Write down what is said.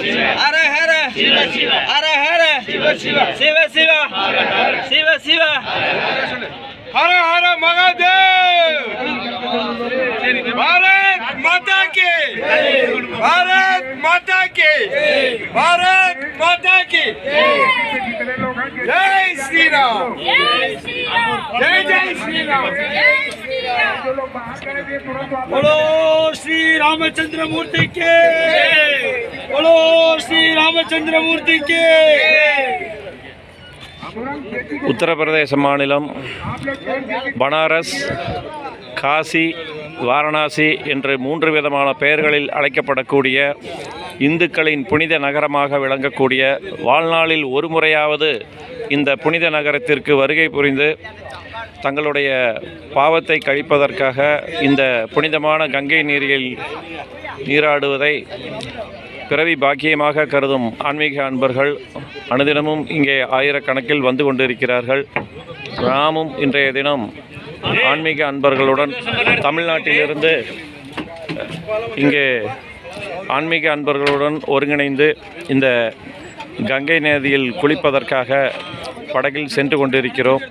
हर। हरे हरे हर। शिव शिव। शिव शिव। हरे हरे। महादेव। भारत माता के। भारत माता के। भारत माता के। जय श्री राम जय जय श्री राम बोलो श्री रामचंद्र मूर्ति के। बोलो श्री रामचंद्र मूर्ति के உத்தரப்பிரதேச மாநிலம் பனாரஸ் காசி வாரணாசி என்று மூன்று விதமான பெயர்களில் அழைக்கப்படக்கூடிய இந்துக்களின் புனித நகரமாக விளங்கக்கூடிய வாழ்நாளில் ஒரு முறையாவது இந்த புனித நகரத்திற்கு வருகை புரிந்து தங்களுடைய பாவத்தை கழிப்பதற்காக இந்த புனிதமான கங்கை நீரில் நீராடுவதை பிறவி பாக்கியமாக கருதும் ஆன்மீக அன்பர்கள் அனுதினமும் இங்கே ஆயிரக்கணக்கில் வந்து கொண்டிருக்கிறார்கள். நாமும் இன்றைய தினம் ஆன்மீக அன்பர்களுடன் தமிழ்நாட்டிலிருந்து இங்கே ஆன்மீக அன்பர்களுடன் ஒருங்கிணைந்து இந்த கங்கை நதியில் குளிப்பதற்காக படகில் சென்று கொண்டிருக்கிறோம்.